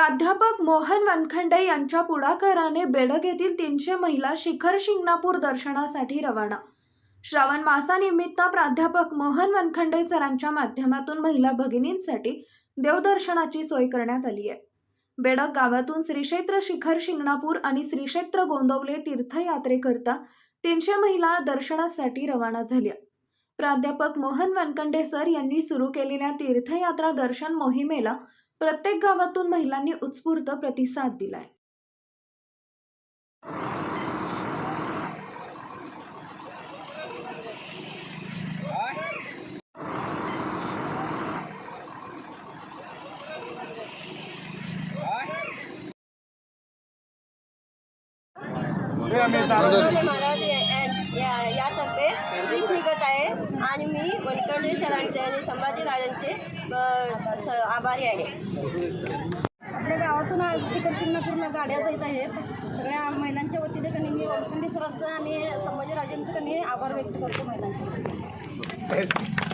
प्राध्यापक मोहन वनखंडे यांच्या पुढाकाराने बेडग येथील तीनशे महिला शिखर शिंगणापूर दर्शनासाठी रवाना. श्रावण मासानिमित्त प्राध्यापक मोहन वनखंडे सरांच्या माध्यमातून महिला भगिनींसाठी देवदर्शनाची सोय करण्यात आली आहे. बेडग गावातून श्रीक्षेत्र शिखर शिंगणापूर आणि श्रीक्षेत्र गोंदवले तीर्थयात्रेकरता तीनशे महिला दर्शनासाठी रवाना झाल्या. प्राध्यापक मोहन वनखंडे सर यांनी सुरू केलेल्या तीर्थयात्रा दर्शन मोहिमेला प्रत्येक गावातून महिलांनी उत्स्फूर्त प्रतिसाद दिलाय महाराज या- या- यातर्फे निघत आहे. आणि मी वनकर्णे सरांचे आणि संभाजी राजांचे अ, स- आभारी आहे. आपल्या गावातून आज शिखर शिंगणापूरला गाड्या जात आहेत. सगळ्या महिलांच्या वतीने कनी मी वनखंडे सरांचं आणि संभाजीराजेंचं कनी आभार व्यक्त करतो महिलांच्या वतीने.